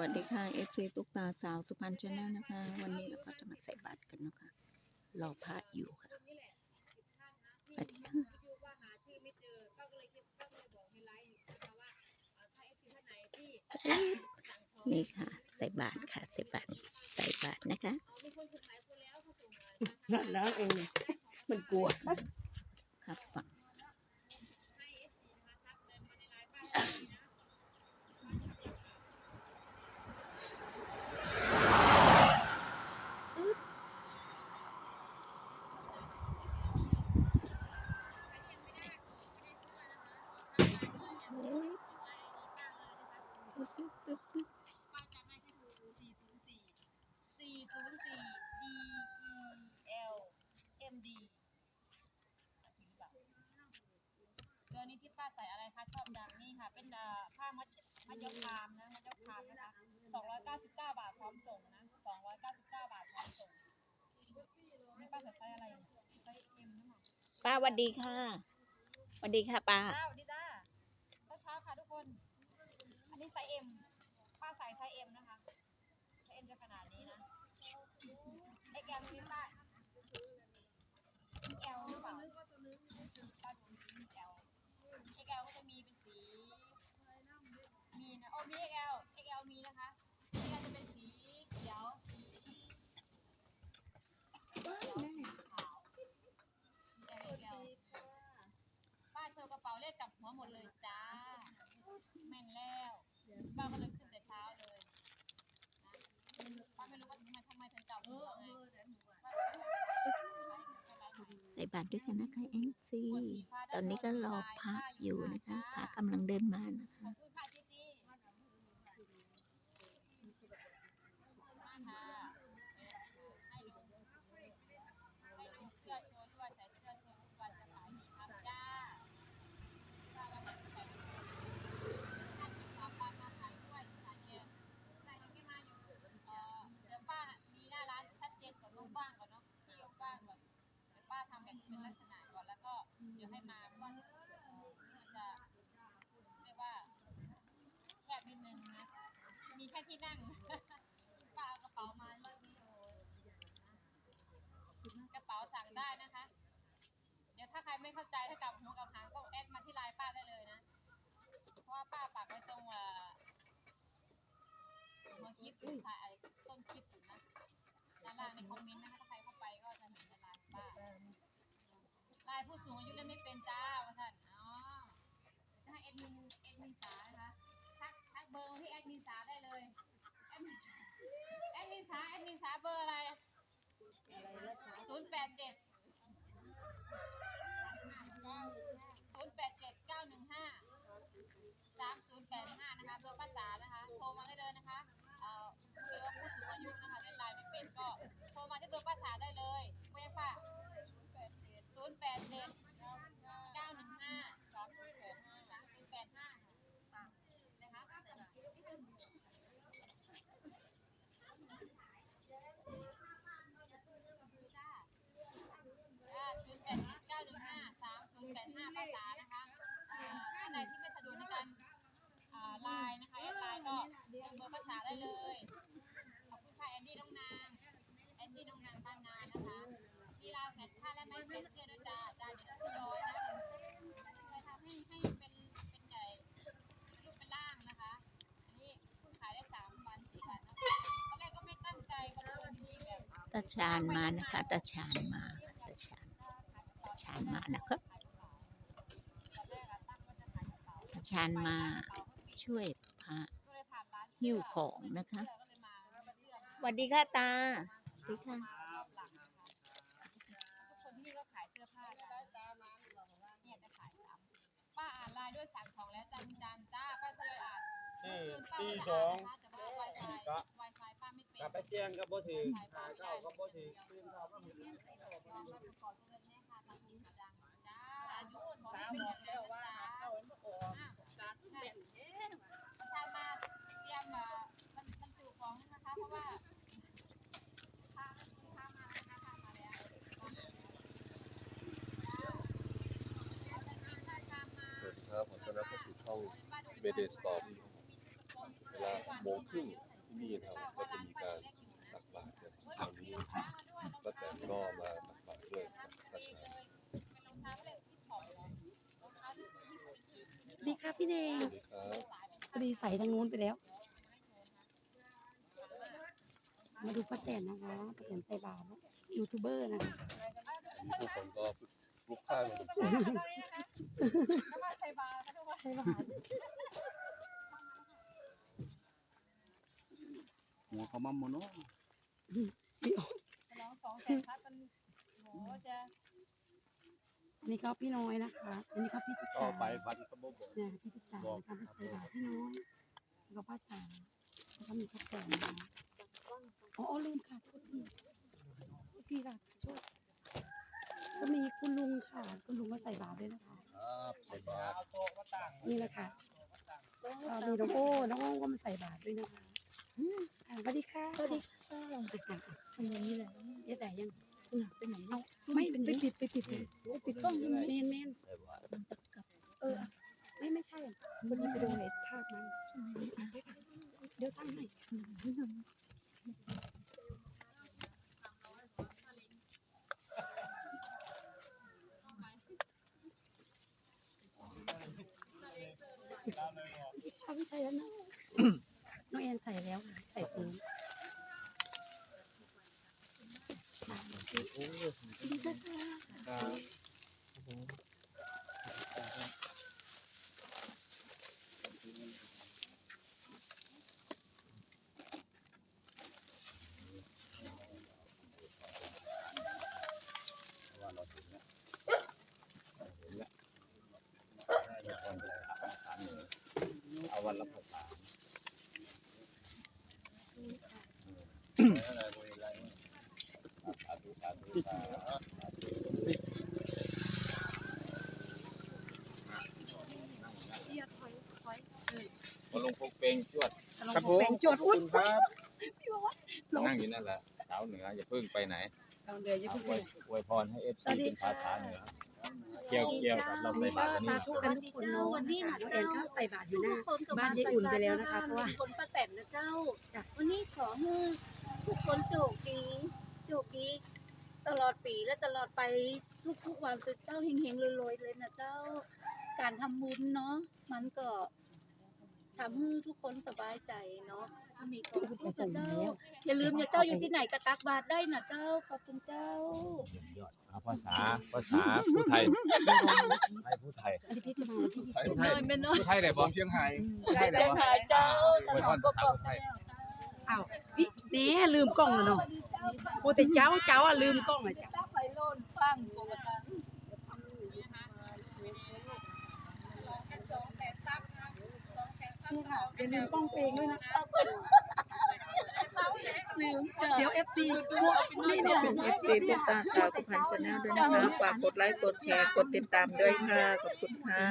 วัสดีค่ะ FC ตุ๊กตาสาวสุพรรณชาแนลนะคะ วันนี้เราก็จะมาใส่บาตรกันนะคะรอพระอยู่ค่ะสวัสดีค่ะว่าหาชื่อไม่เจอก็เลยคิดก็เลยบอกในไลฟ์นะคะว่าเอ่อถ้าเอฟซีท่านไหนที่สั่งของนี่ค่ะ ใส่บาตรค่ะ ใส่บาตรใส่บาตรนะคะเอามีคนถูกหลายคนแล้วเขาส่งมานั่นแล้วเองมันกลัวครับฟัง ให้เอฟซีมาทักเลยมาในไลฟ์ป้าเลยนะ ป้าจำได้ที่ถูก404 404 D E L M D ตัว นี้ที่ป้าใส่อะไรคะชอบดังนี่ค่ะ เป็นเอ่อผ้ามัดมัดยกคามนะมัดยกคามนะคะ299 บาทพร้อมส่งนะ299 บาทพร้อมส่งนี่ป้าใส่ไซส์อะไรไซส์ M นะหมอป้าสวัสดีค่ะสวัสดีค่ะป้าจ้าสวัสดีจ้าเช้าๆค่ะทุกคน อันนี้ไซส์ M ป้าใส่ไซส์ M นะคะไซส์ M จะขนาดนี้นะ XL มีป้า XL หรือเปล่าป้าดู XL XL ก็จะมีเป็นสีมีนะโอ้มี XL XL มีนะคะ XL จะเป็นสีเขียวสีเขียวสีขาว XL ป้าโชว์กระเป๋าเลขกลับหัวหมดเลยจ้า แม่นแล้วป้าก็เลยขึ้นแต่เช้าเลยนะป้าไม่รู้ว่าทำไมทำไมถึงกลับหัวไง ใส่บาตรด้วยกันนะคะเอ็นซีตอนนี้ก็รอพระอยู่นะคะพระกำลังเดินมานะขคะ อบคุณค่ะจีจีมาค่ะให้ลุงให้ลุงเสื้อโชว์ด้วยใส่เสื้อโชว์ทุกวันจะขายดีครับจ้าป้าเราไม่ใส่ถ้าติดต่อป้ามาขายด้วยขายเยอะใส่ยังไม่มาอยู่เอ่อเดี๋ยวป้ามีหน้าร้านชัดเจนก่อนว่างๆก่อนเนาะที่ว่างๆก่อนเดี๋ยวป้าทำแบบเป็นลักษณะก่อนแล้วก็เดี๋ยวให้มาเพราะว่าเอ่อมันจะเรียกว่า แคบนิดนึงนะ มีแค่ที่นั่งป้ากระเป๋ามาเลือกระเป๋าสั่งได้นะคะ เดี๋ยวถ้าใครไม่เข้าใจถ้ากับหัวกับหางก็แอดมาที่ไลน์ป้าได้เลยนะ เพราะว่าป้าปักไว้ตรงเอ่อหัวคลิปอยู่ถ่ายต้นคลิปอยู่นะด้านล่างในคอมเมนต์นะคะถ้าใครเข้าไปก็จะเห็นในไลน์ป้าไลน์ผู้สูงอายุเล่นไม่เป็นจ้าว่าท่านอ๋อ จะให้แอดมินแอดมินสานะคะทักทักเบอร์มาที่แอดมินสาได้เลยแอดมินแอดมินสาแอดมินสาเบอร์อะไรศูนย์แปดเจ็ดศูนย์แปดเจ็ดเก้าหนึ่งห้าสามศูนย์แปดห้านะคะเบอร์ป้าสานะคะ โทรมาได้เลยนะคะเอ่อคือว่าผู้สูงอายุนะคะเล่นไลน์ไม่เป็นก็โทรมาที่เบอร์ป้าสาได้เลยเว้ยป้าศูนย์แปดเจ็ด เก้าหนึ่งห้าสองศูนย์แปดห้าสามศูนย์แปดห้านะคะจ้าจ้าศูนย์แปดเก้าหนึ่งห้าสามศูนย์แปดห้าภาษานะคะอ่าท่านใดที่ไม่สะดวกในการอ่าไลน์นะคะแอดไลน์ก็เบอร์ภาษาได้เลย ขอบคุณค่ะแอนดี้น้องนางแอนดี้น้องนางบ้านนานะคะที่ลาวแฟนท่าและไม้ เฟสเสื้อด้วยจ้าจ้าเดี๋ยวทยอยนะเคยทำให้ให้เป็นเป็นใหญ่เป็นรูปเป็นร่างนะคะ อันนี้เพิ่งขายได้สามวันสี่วันนะตอนแรกก็ไม่ตั้งใจก็เลยมีแบบตาชานมานะคะตาชานมาตาชานตาชานมานะครับตาชานมาช่วยพระหิ้วของนะคะสวัสดีค่ะตาสวัสดีค่ะ รอบหลังนะคะทุกคนที่นี่ก็ขายเสื้อผ้ากันเนี่ยจะขายซ้ำป้าอ่านไลน์ด้วยสั่ง ของแล้วจันจันจ้าป้าทยอยอ่านที่เมื่อคืนป้าตีก็สจะออ่านงนะคะแต่ว่า Wi-Fi ก็ Wi-Fi ป้าไม่เป็นกลับไปเชียงกับบ่ถือหาเข้ากับบ่ถือตื่นเช้าก็มีลองมาขอเจริญแม่ค่ะตอนนี้ขาดังจ้าอายุขอให้เป็นอย่างนั้นนะจ้าอ้าวใช่ประธานมาเตรียมมาบรรบรรจุของนะคะ เพราะว่าพาพามานะคะพามาแล้วจ้าเอา แต่กินมาทำมาสวัสดีครับขอต้อรับเข้าสู่ช่อรับผมลาโมงครึ่งที่นี่นะครับก็จะมีการตักบาตรกันตอนนี้ป้าแตนก็มาตักบาตรด้วยกับตาชาดีค่ะพี่เนสงวัสดีครับพอดีใส่ทางนู้นไปแล้ว มาดูป้าแตนนะคะป้าแตนใส่บาตรยูทูบเบอร์นะคะอันนี้ผู้คนก็ ลุกพล่านกันหัวเขามาโมโนน้องสองแสนพัดมันโหจะอันนี้ก็พี่น้อยนะคะ อันนี้ก็พี่ตุ๊กต่อตาไปพันก็บ่บอก เนี่ยพี่ตุ๊กตานะคะไปใส่บาตรพี่น้อยแล้วก็ป้าจ๋าแล้วก็มีป้าวแตนนะคะอ๋อลืมค่ะโทษทีโทษทีค่ะโทษ ก็มีคุณลุงค่ะ คุณลุงก็ใส่บาตรด้วยนะคะครับใส่บาตรนี่แหละค่ะก็มีน้องโอ้น้องโอ้ก็มาใส่บาตรด้วยนะคะอ่าสวัสดีค่ะสวัสดีค่ะทำอย่างนี้แหละเอ๊ะแต่ยังไปไหนเอาไม่ไปปิดไปปิดไปปิดกล้องใช่ไหมเมนเมนใส่บาตรเออไม่ไม่ใช่คนนี้ไปดูในภาพมันเดี๋ยวตั้งให้ เอาไม่ใช่แล้วนะน้องแอนใส่แล้วค่ะใส่ปืนดีค่ะว่าเราถึงแล้วเห็นแล้วได้คนไปสามหมื่นเอา วันละภาษาอะไรบริไรสาธุสาธุสาธุมาลงพกเป็นจวดครับผมจวดอุ้ยครับนั่งอยู่นั่นแหละสาวเหนืออย่าเพิ่งไปไหนตอนเดือนยี่เอาสิบไว้อวยพรให้เอฟซีเป็นภาษาเหนือ เกี่ยวเกี่ยวกับเราใส่บาตรกันสานี่ธุกันทุกคนเนาะวันนี้น้องแอนก็ใส่บาตรอยู่หน้าบ้านยายอุ่นไปแล้วนะคะเพราะว่าคนป้าแตนนะเจ้าจ้ะวันนี้ขอให้ทุกคนโจกดีโจกดีตลอดปีและตลอดไปทุกๆวันคือเจ้าเฮงๆรวยๆเลยนะเจ้า การทำบุญเนาะมันก็ ทำให้ทุกคนสบายใจเนาะมีความสุขนะเจ้า อย่าลืมอย่าเจ้าอยู่ที่ไหนก็ตักบาตรได้นะเจ้า ขอบคุณเจ้า ยอดเอาภาษาภาษาผู้ไทยให้ผู้ไทยอันนี้พี่จะมาวันที่ยี่สิบผู้ไทยไม่น้อย ผู้ไทยได้บ่ เชียงไฮ้ผู้ไทยได้ใจบ่หายเจ้าตอวยลพอรดก็ภาษาบอกผู้ไทยอ้าววิเน่ลืมกล้องแล้วเนาะโอ้แต่เจ้าเจ้าอะลืมกล้องอะจ้ะถ้าไฟโลนฟังโกกตัง ค่ะอย่าลืมกล้องเพลงด้วยนะคะลืมจ้ะเดี๋ยวเอฟซีนี่ขเนี่อยบคุณเอฟซีตุ๊กตาสาวสุพรรณชาแนลด้วยนะคะฝากกดไลค์กดแชร์กดติดตามด้วยค่ะขอบคุณค่ะ